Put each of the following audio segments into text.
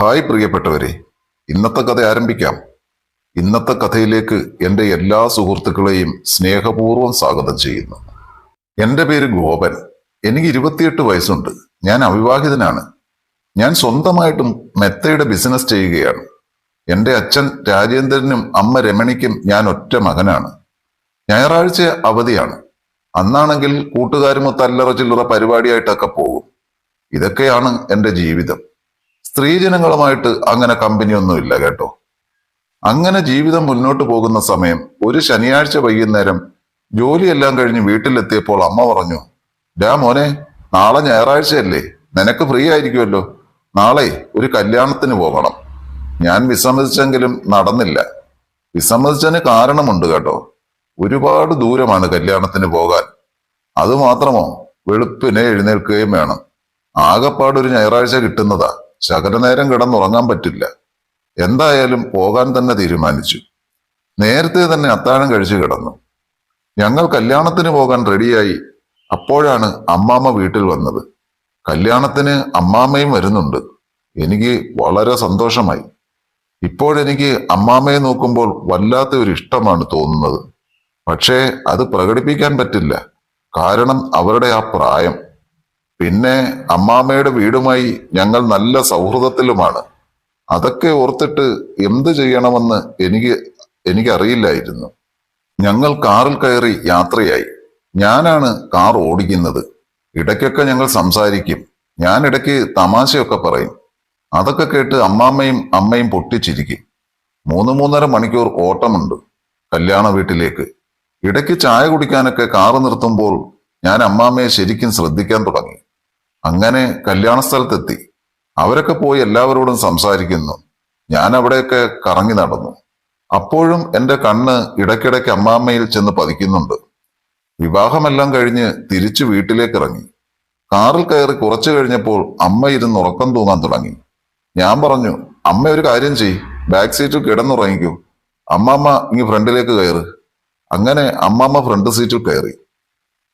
Hi പ്രിയപ്പെട്ടവരെ ഇന്നത്തെ കഥ ആരംഭിക്കാം. ഇന്നത്തെ കഥയിലേക്ക് എന്റെ എല്ലാ സുഹൃത്തുക്കളെയും സ്നേഹപൂർവം സ്വാഗതം ചെയ്യുന്നു. എന്റെ പേര് ഗോപൻ. എനിക്ക് ഇരുപത്തിയെട്ട് വയസ്സുണ്ട്. ഞാൻ അവിവാഹിതനാണ്. ഞാൻ സ്വന്തമായിട്ടും മെത്തയുടെ ബിസിനസ് ചെയ്യുകയാണ്. എന്റെ അച്ഛൻ രാജേന്ദ്രനും അമ്മ രമണിക്കും ഞാൻ ഒറ്റ മകനാണ്. ഞായറാഴ്ച അവധിയാണ്. അന്നാണെങ്കിൽ കൂട്ടുകാരുമൊത്ത് അല്ലറ ചില്ലറ പരിപാടിയായിട്ടൊക്കെ പോകും. ഇതൊക്കെയാണ് എന്റെ ജീവിതം. സ്ത്രീജനങ്ങളുമായിട്ട് അങ്ങനെ കമ്പനിയൊന്നുമില്ല കേട്ടോ. അങ്ങനെ ജീവിതം മുന്നോട്ട് പോകുന്ന സമയം ഒരു ശനിയാഴ്ച വൈകുന്നേരം ജോലിയെല്ലാം കഴിഞ്ഞ് വീട്ടിലെത്തിയപ്പോൾ അമ്മ പറഞ്ഞു ഡാ മോനെ നാളെ ഞായറാഴ്ചയല്ലേ നിനക്ക് ഫ്രീ ആയിരിക്കുമല്ലോ. നാളെ ഒരു കല്യാണത്തിന് പോകണം. ഞാൻ വിസമ്മതിച്ചെങ്കിലും നടന്നില്ല. വിസമ്മതിച്ചതിന് കാരണമുണ്ട് കേട്ടോ. ഒരുപാട് ദൂരമാണ് കല്യാണത്തിന് പോകാൻ. അതുമാത്രമോ വെളുപ്പിനെ എഴുന്നേൽക്കുകയും വേണം. ആകെപ്പാടൊരു ഞായറാഴ്ച കിട്ടുന്നതാ. ശകലനേരം കിടന്നുറങ്ങാൻ പറ്റില്ല. എന്തായാലും പോകാൻ തന്നെ തീരുമാനിച്ചു. നേരത്തെ തന്നെ അത്താഴം കഴിച്ചു കിടന്നു. ഞങ്ങൾ കല്യാണത്തിന് പോകാൻ റെഡിയായി. അപ്പോഴാണ് അമ്മാമ്മ വീട്ടിൽ വന്നത്. കല്യാണത്തിന് അമ്മാമ്മയും വരുന്നുണ്ട്. എനിക്ക് വളരെ സന്തോഷമായി. ഇപ്പോഴെനിക്ക് അമ്മാമ്മയെ നോക്കുമ്പോൾ വല്ലാത്ത ഒരു ഇഷ്ടമാണ് തോന്നുന്നത്. പക്ഷേ അത് പ്രകടിപ്പിക്കാൻ പറ്റില്ല. കാരണം അവരുടെ ആ പ്രായം. പിന്നെ അമ്മാമ്മയുടെ വീടുമായി ഞങ്ങൾ നല്ല സൗഹൃദത്തിലുമാണ്. അതൊക്കെ ഓർത്തിട്ട് എന്ത് ചെയ്യണമെന്ന് എനിക്ക് എനിക്കറിയില്ലായിരുന്നു. ഞങ്ങൾ കാറിൽ കയറി യാത്രയായി. ഞാനാണ് കാർ ഓടിക്കുന്നത്. ഇടയ്ക്കൊക്കെ ഞങ്ങൾ സംസാരിക്കും. ഞാൻ ഇടയ്ക്ക് തമാശയൊക്കെ പറയും. അതൊക്കെ കേട്ട് അമ്മാമ്മയും അമ്മയും പൊട്ടിച്ചിരിക്കും. മൂന്ന് മൂന്നര മണിക്കൂർ ഓട്ടമുണ്ട് കല്യാണ വീട്ടിലേക്ക്. ഇടയ്ക്ക് ചായ കുടിക്കാനൊക്കെ കാറ് നിർത്തുമ്പോൾ ഞാൻ അമ്മാമ്മയെ ശരിക്കും ശ്രദ്ധിക്കാൻ തുടങ്ങി. അങ്ങനെ കല്യാണ സ്ഥലത്തെത്തി. അവരൊക്കെ പോയി എല്ലാവരോടും സംസാരിക്കുന്നു. ഞാൻ അവിടെയൊക്കെ കറങ്ങി നടന്നു. അപ്പോഴും എന്റെ കണ്ണ് ഇടയ്ക്കിടയ്ക്ക് അമ്മാമ്മയിൽ ചെന്ന് പതിക്കുന്നുണ്ട്. വിവാഹമെല്ലാം കഴിഞ്ഞ് തിരിച്ചു വീട്ടിലേക്ക് ഇറങ്ങി കാറിൽ കയറി കുറച്ചു കഴിഞ്ഞപ്പോൾ അമ്മ ഇരുന്ന് ഉറക്കം തൂങ്ങാൻ തുടങ്ങി. ഞാൻ പറഞ്ഞു അമ്മ ഒരു കാര്യം ചെയ് ബാക്ക് സീറ്റിൽ കിടന്നുറങ്ങിക്കൂ. അമ്മാമ്മ ഇനി ഫ്രണ്ടിലേക്ക് കയറ്. അങ്ങനെ അമ്മാമ്മ ഫ്രണ്ട് സീറ്റിൽ കയറി.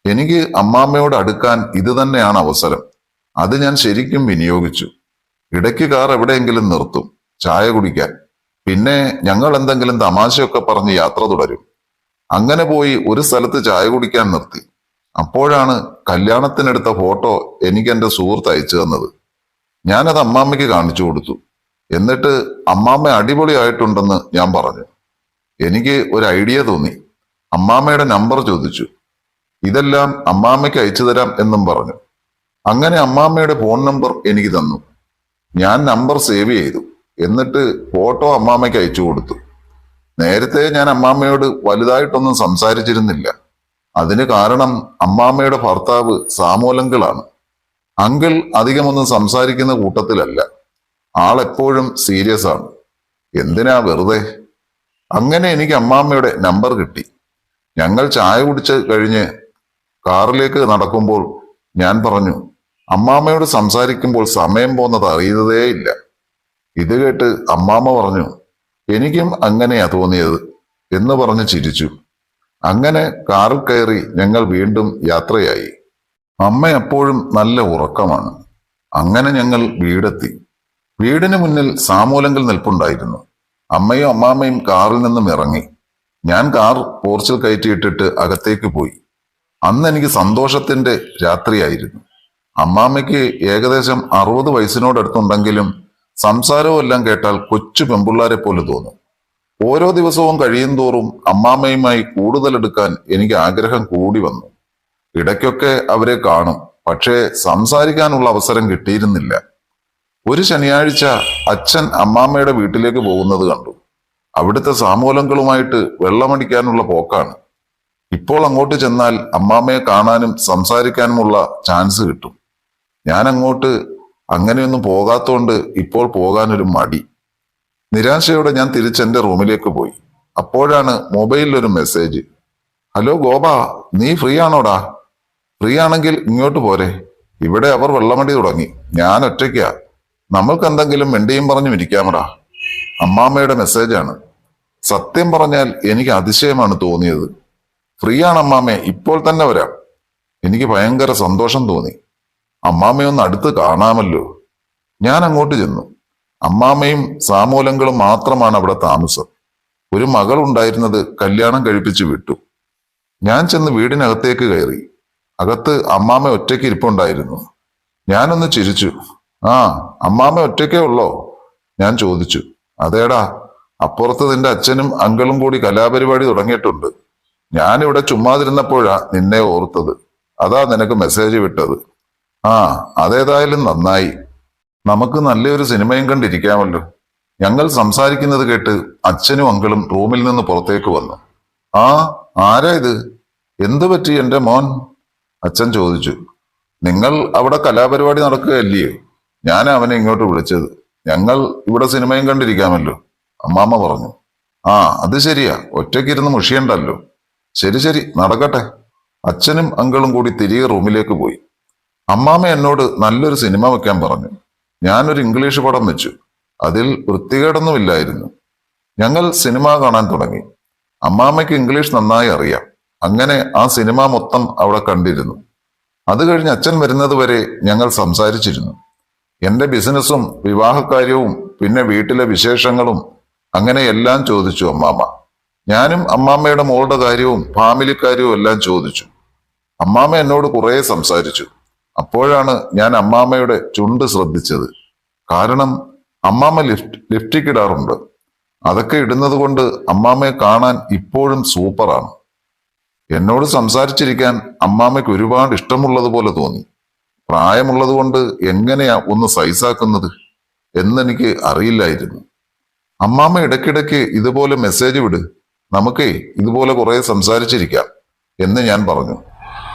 എനിക്ക് അമ്മാമ്മയോട് അടുക്കാൻ ഇത് തന്നെയാണ് അവസരം. അത് ഞാൻ ശരിക്കും വിനിയോഗിച്ചു. ഇടയ്ക്ക് കാർ എവിടെയെങ്കിലും നിർത്തും ചായ കുടിക്കാൻ. പിന്നെ ഞങ്ങൾ എന്തെങ്കിലും തമാശയൊക്കെ പറഞ്ഞ് യാത്ര തുടരും. അങ്ങനെ പോയി ഒരു സ്ഥലത്ത് ചായ കുടിക്കാൻ നിർത്തി. അപ്പോഴാണ് കല്യാണത്തിനെടുത്ത ഫോട്ടോ എനിക്ക് എന്റെ സുഹൃത്ത് അയച്ചു തന്നത്. ഞാനത് അമ്മാമ്മയ്ക്ക് കാണിച്ചു കൊടുത്തു. എന്നിട്ട് അമ്മാമ്മ അടിപൊളിയായിട്ടുണ്ടെന്ന് ഞാൻ പറഞ്ഞു. എനിക്ക് ഒരു ഐഡിയ തോന്നി. അമ്മാമ്മയുടെ നമ്പർ ചോദിച്ചു. ഇതെല്ലാം അമ്മാമ്മയ്ക്ക് അയച്ചു തരാം എന്നും പറഞ്ഞു. അങ്ങനെ അമ്മാമ്മയുടെ ഫോൺ നമ്പർ എനിക്ക് തന്നു. ഞാൻ നമ്പർ സേവ് ചെയ്തു. എന്നിട്ട് ഫോട്ടോ അമ്മാമ്മയ്ക്ക് അയച്ചു കൊടുത്തു. നേരത്തെ ഞാൻ അമ്മാമ്മയോട് വലുതായിട്ടൊന്നും സംസാരിച്ചിരുന്നില്ല. അതിന് കാരണം അമ്മാമ്മയുടെ ഭർത്താവ് സാമൂലങ്കിളാണ്. അങ്കിൾ അധികമൊന്നും സംസാരിക്കുന്ന കൂട്ടത്തിലല്ല. ആളെപ്പോഴും സീരിയസ് ആണ്. എന്തിനാ വെറുതെ? അങ്ങനെ എനിക്ക് അമ്മാമ്മയുടെ നമ്പർ കിട്ടി. ഞങ്ങൾ ചായ കുടിച്ച് കഴിഞ്ഞ് കാറിലേക്ക് നടക്കുമ്പോൾ ഞാൻ പറഞ്ഞു അമ്മാമ്മയോട് സംസാരിക്കുമ്പോൾ സമയം പോകുന്നത് അറിയുന്നതേ ഇല്ല. ഇത് കേട്ട് അമ്മാമ്മ പറഞ്ഞു എനിക്കും അങ്ങനെയാ തോന്നിയത് എന്ന് പറഞ്ഞ് ചിരിച്ചു. അങ്ങനെ കാറിൽ കയറി ഞങ്ങൾ വീണ്ടും യാത്രയായി. അമ്മ എപ്പോഴും നല്ല ഉറക്കമാണ്. അങ്ങനെ ഞങ്ങൾ വീടെത്തി. വീടിന് മുന്നിൽ സാമൂലങ്കൽ നിൽപ്പുണ്ടായിരുന്നു. അമ്മയും അമ്മാമ്മയും കാറിൽ നിന്നും ഇറങ്ങി. ഞാൻ കാർ പോർച്ചിൽ കയറ്റിയിട്ടിട്ട് അകത്തേക്ക് പോയി. അന്ന് എനിക്ക് സന്തോഷത്തിന്റെ രാത്രിയായിരുന്നു. അമ്മാമ്മയ്ക്ക് ഏകദേശം അറുപത് വയസ്സിനോടടുത്തുണ്ടെങ്കിലും സംസാരവും എല്ലാം കേട്ടാൽ കൊച്ചു പെമ്പുള്ളാരെ പോലെ തോന്നും. ഓരോ ദിവസവും കഴിയും തോറും അമ്മാമ്മയുമായി കൂടുതലെടുക്കാൻ എനിക്ക് ആഗ്രഹം കൂടി വന്നു. ഇടയ്ക്കൊക്കെ അവരെ കാണും പക്ഷേ സംസാരിക്കാനുള്ള അവസരം കിട്ടിയിരുന്നില്ല. ഒരു ശനിയാഴ്ച അച്ഛൻ അമ്മാമ്മയുടെ വീട്ടിലേക്ക് പോകുന്നത് കണ്ടു. അവിടുത്തെ സാമൂലങ്ങളുമായിട്ട് വെള്ളമടിക്കാനുള്ള പോക്കാണ്. ഇപ്പോൾ അങ്ങോട്ട് ചെന്നാൽ അമ്മാമ്മയെ കാണാനും സംസാരിക്കാനുമുള്ള ചാൻസ് കിട്ടും. ഞാൻ അങ്ങോട്ട് അങ്ങനെയൊന്നും പോകാത്തോണ്ട് ഇപ്പോൾ പോകാനൊരു മടി. നിരാശയോടെ ഞാൻ തിരിച്ചെന്റെ റൂമിലേക്ക് പോയി. അപ്പോഴാണ് മൊബൈലിൽ ഒരു മെസ്സേജ്. ഹലോ ഗോപ നീ ഫ്രീ ആണോടാ ഫ്രീ ആണെങ്കിൽ ഇങ്ങോട്ട് പോരെ. ഇവിടെ അവർ വെള്ളമടി തുടങ്ങി. ഞാൻ ഒറ്റയ്ക്കാ. നമ്മൾക്ക് എന്തെങ്കിലും മിണ്ടിയും പറഞ്ഞും ഇരിക്കാമടാ. അമ്മാമ്മയുടെ മെസ്സേജാണ്. സത്യം പറഞ്ഞാൽ എനിക്ക് അതിശയമാണ് തോന്നിയത്. ഫ്രീ ആണ് അമ്മാമ്മേ ഇപ്പോൾ തന്നെ വരാം. എനിക്ക് ഭയങ്കര സന്തോഷം തോന്നി. അമ്മാമ്മയൊന്ന് അടുത്ത് കാണാമല്ലോ. ഞാൻ അങ്ങോട്ട് ചെന്നു. അമ്മാമ്മയും സാമൂലങ്ങളും മാത്രമാണ് അവിടെ താമസം. ഒരു മകൾ ഉണ്ടായിരുന്നത് കല്യാണം കഴിപ്പിച്ചു വിട്ടു. ഞാൻ ചെന്ന് വീടിനകത്തേക്ക് കയറി. അകത്ത് അമ്മാമ്മ ഒറ്റയ്ക്ക് ഇരിപ്പുണ്ടായിരുന്നു. ഞാനൊന്ന് ചിരിച്ചു. ആ അമ്മാമ്മ ഒറ്റയ്ക്കേ ഉള്ളോ? ഞാൻ ചോദിച്ചു. അതേടാ അപ്പുറത്ത് നിന്റെ അച്ഛനും അങ്കളും കൂടി കലാപരിപാടി തുടങ്ങിയിട്ടുണ്ട്. ഞാനിവിടെ ചുമ്മാതിരുന്നപ്പോഴാ നിന്നെ ഓർത്തത്. അതാ നിനക്ക് മെസ്സേജ് വിട്ടത്. ആ അതേതായാലും നന്നായി. നമുക്ക് നല്ലൊരു സിനിമയും കണ്ടിരിക്കാമല്ലോ. ഞങ്ങൾ സംസാരിക്കുന്നത് കേട്ട് അച്ഛനും അങ്കളും റൂമിൽ നിന്ന് പുറത്തേക്ക് വന്നു. ആ ആരാ ഇത്? എന്തു പറ്റി എന്റെ മോൻ? അച്ഛൻ ചോദിച്ചു. നിങ്ങൾ അവിടെ കലാപരിപാടി നടക്കുകയല്ലയോ? ഞാൻ അവനെ ഇങ്ങോട്ട് വിളിച്ചത്. ഞങ്ങൾ ഇവിടെ സിനിമയും കണ്ടിരിക്കാമല്ലോ. അമ്മാമ്മ പറഞ്ഞു. ആ അത് ശരിയാ. ഒറ്റയ്ക്കിരുന്ന് മുഷിയണ്ടല്ലോ. ശരി ശരി. നടക്കട്ടെ. അച്ഛനും അങ്കളും കൂടി തിരികെ റൂമിലേക്ക് പോയി. അമ്മാമ്മ എന്നോട് നല്ലൊരു സിനിമ വെക്കാൻ പറഞ്ഞു. ഞാനൊരു ഇംഗ്ലീഷ് പടം വെച്ചു. അതിൽ വൃത്തികേടൊന്നുമില്ലായിരുന്നു. ഞങ്ങൾ സിനിമ കാണാൻ തുടങ്ങി. അമ്മാമ്മയ്ക്ക് ഇംഗ്ലീഷ് നന്നായി അറിയാം. അങ്ങനെ ആ സിനിമ മൊത്തം അവിടെ കണ്ടിരുന്നു. അത് കഴിഞ്ഞ് അച്ഛൻ വരുന്നതുവരെ ഞങ്ങൾ സംസാരിച്ചിരുന്നു. എന്റെ ബിസിനസ്സും വിവാഹകാര്യവും പിന്നെ വീട്ടിലെ വിശേഷങ്ങളും അങ്ങനെ എല്ലാം ചോദിച്ചു അമ്മാമ്മ ഞാനും അമ്മാമ്മയുടെ മോളുടെ കാര്യവും ഫാമിലി കാര്യവും എല്ലാം ചോദിച്ചു. അമ്മാമ്മ എന്നോട് കുറേ സംസാരിച്ചു. അപ്പോഴാണ് ഞാൻ അമ്മാമ്മയുടെ ചുണ്ട് ശ്രദ്ധിച്ചത്. കാരണം അമ്മാമ്മ ലിഫ്റ്റ് ലിഫ്റ്റിക്ക് ഇടാറുണ്ട്. അതൊക്കെ ഇടുന്നത് കൊണ്ട് അമ്മാമ്മയെ കാണാൻ ഇപ്പോഴും സൂപ്പറാണ്. എന്നോട് സംസാരിച്ചിരിക്കാൻ അമ്മാമ്മയ്ക്ക് ഒരുപാട് ഇഷ്ടമുള്ളതുപോലെ തോന്നി. പ്രായമുള്ളത് കൊണ്ട് എങ്ങനെയാ ഒന്ന് സൈസാക്കുന്നത് എന്നെനിക്ക് അറിയില്ലായിരുന്നു. അമ്മാമ്മ ഇടയ്ക്കിടയ്ക്ക് ഇതുപോലെ മെസ്സേജ് വിട്. നമുക്കേ ഇതുപോലെ കുറെ സംസാരിച്ചിരിക്കാം എന്ന് ഞാൻ പറഞ്ഞു.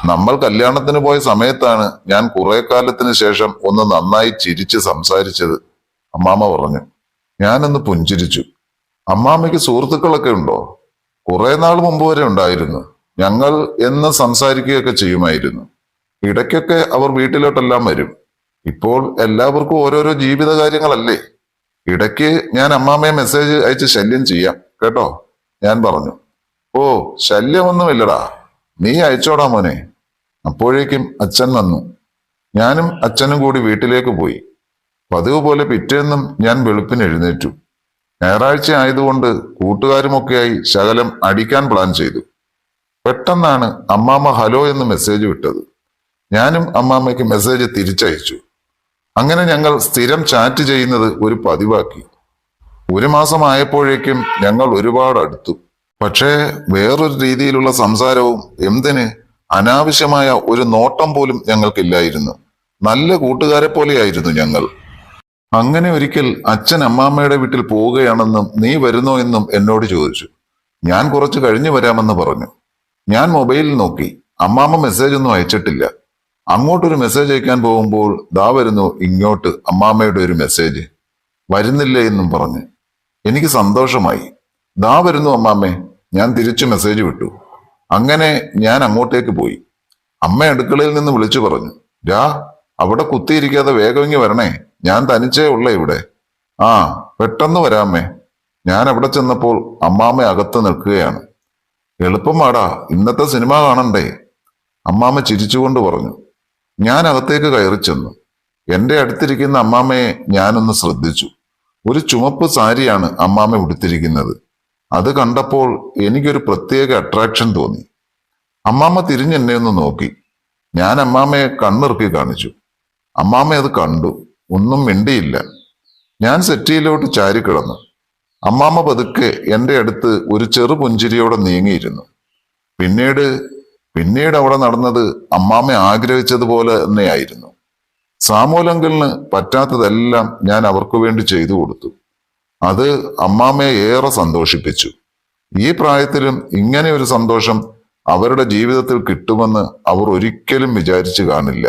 നമ്മൾ കല്യാണത്തിന് പോയ സമയത്താണ് ഞാൻ കുറെ കാലത്തിന് ശേഷം ഒന്ന് നന്നായി ചിരിച്ച് സംസാരിച്ചത്. അമ്മാമ്മ പറഞ്ഞു ഞാനൊന്ന് പുഞ്ചിരിച്ചു. അമ്മാമ്മയ്ക്ക് സുഹൃത്തുക്കളൊക്കെ ഉണ്ടോ? കുറെ നാൾ മുമ്പ് വരെ ഉണ്ടായിരുന്നു. ഞങ്ങൾ എന്ന് സംസാരിക്കുകയൊക്കെ ചെയ്യുമായിരുന്നു. ഇടയ്ക്കൊക്കെ അവർ വീട്ടിലോട്ടെല്ലാം വരും. ഇപ്പോൾ എല്ലാവർക്കും ഓരോരോ ജീവിത കാര്യങ്ങളല്ലേ ഇടയ്ക്ക് ഞാൻ അമ്മാമ്മയെ മെസ്സേജ് അയച്ച് ശല്യം ചെയ്യാം. കേട്ടോ? ഞാൻ പറഞ്ഞു ഓ ശല്യമൊന്നുമില്ലടാ. നീ അയച്ചോടാ മോനെ. അപ്പോഴേക്കും അച്ഛൻ വന്നു. ഞാനും അച്ഛനും കൂടി വീട്ടിലേക്ക് പോയി. പതിവ് പോലെ പിറ്റേന്നും ഞാൻ വെളുപ്പിന് എഴുന്നേറ്റു. ഞായറാഴ്ച ആയതുകൊണ്ട് കൂട്ടുകാരുമൊക്കെയായി ശകലം അടിക്കാൻ പ്ലാൻ ചെയ്തു. പെട്ടെന്നാണ് അമ്മാമ്മ ഹലോ എന്ന് മെസ്സേജ് വിട്ടത്. ഞാനും അമ്മാമ്മയ്ക്ക് മെസ്സേജ് തിരിച്ചയച്ചു. അങ്ങനെ ഞങ്ങൾ സ്ഥിരം ചാറ്റ് ചെയ്യുന്നത് ഒരു പതിവാക്കി. ഒരു മാസമായപ്പോഴേക്കും ഞങ്ങൾ ഒരുപാട് അടുത്തു. പക്ഷേ വേറൊരു രീതിയിലുള്ള സംസാരവും എന്തിന് അനാവശ്യമായ ഒരു നോട്ടം പോലും ഞങ്ങൾക്കില്ലായിരുന്നു. നല്ല കൂട്ടുകാരെ പോലെയായിരുന്നു ഞങ്ങൾ. അങ്ങനെ ഒരിക്കൽ അച്ഛൻ അമ്മാമ്മയുടെ വീട്ടിൽ പോവുകയാണെന്നും നീ വരുന്നോ എന്നും എന്നോട് ചോദിച്ചു. ഞാൻ കുറച്ച് കഴിഞ്ഞു വരാമെന്ന് പറഞ്ഞു. ഞാൻ മൊബൈലിൽ നോക്കി. അമ്മാമ്മ മെസ്സേജ് ഒന്നും അയച്ചിട്ടില്ല. അങ്ങോട്ടൊരു മെസ്സേജ് അയക്കാൻ പോകുമ്പോൾ ദാ വരുന്നു ഇങ്ങോട്ട് അമ്മാമ്മയുടെ ഒരു മെസ്സേജ് വരുന്നില്ല എന്നും പറഞ്ഞ്. എനിക്ക് സന്തോഷമായി. ദാ വരുന്നു അമ്മാമ്മേ ഞാൻ തിരിച്ചു മെസ്സേജ് വിട്ടു. അങ്ങനെ ഞാൻ അങ്ങോട്ടേക്ക് പോയി. അമ്മ അടുക്കളയിൽ നിന്ന് വിളിച്ചു പറഞ്ഞു രാ അവിടെ കുത്തിയിരിക്കാതെ വേഗം ഇങ്ങ് വരണേ ഞാൻ തനിച്ചേ ഉള്ളേ ഇവിടെ. ആ പെട്ടെന്ന് വരാമേ. ഞാൻ അവിടെ ചെന്നപ്പോൾ അമ്മാമ്മ അകത്ത് നിൽക്കുകയാണ്. എളുപ്പം വാടാ ഇന്നത്തെ സിനിമ കാണണ്ടേ? അമ്മാമ്മ ചിരിച്ചുകൊണ്ട് പറഞ്ഞു. ഞാൻ അകത്തേക്ക് കയറി ചെന്നു. എന്റെ അടുത്തിരിക്കുന്ന അമ്മാമ്മയെ ഞാനൊന്ന് ശ്രദ്ധിച്ചു. ഒരു ചുമപ്പ് സാരിയാണ് അമ്മാമ്മ ഉടുത്തിരിക്കുന്നത്. അത് കണ്ടപ്പോൾ എനിക്കൊരു പ്രത്യേക അട്രാക്ഷൻ തോന്നി. അമ്മാമ്മ തിരിഞ്ഞെന്നെ ഒന്ന് നോക്കി. ഞാൻ അമ്മാമ്മയെ കണ്ണിറുക്കി കാണിച്ചു. അമ്മാമ്മ അത് കണ്ടു. ഒന്നും മിണ്ടിയില്ല. ഞാൻ സെറ്റിയിലോട്ട് ചാരിക്കിടന്നു അമ്മാമ്മ പതുക്കെ എന്റെ അടുത്ത് ഒരു ചെറു പുഞ്ചിരിയോടെ നീങ്ങിയിരുന്നു. പിന്നീട് പിന്നീട് അവിടെ നടന്നത് അമ്മാമ്മ ആഗ്രഹിച്ചതുപോലെ തന്നെയായിരുന്നു. സാമൂലങ്കലിന് പറ്റാത്തതെല്ലാം ഞാൻ അവർക്ക് വേണ്ടി ചെയ്തു കൊടുത്തു. അത് അമ്മാമ്മയെ ഏറെ സന്തോഷിപ്പിച്ചു. ഈ പ്രായത്തിലും ഇങ്ങനെ ഒരു സന്തോഷം അവരുടെ ജീവിതത്തിൽ കിട്ടുമെന്ന് അവർ ഒരിക്കലും വിചാരിച്ചു കാണില്ല.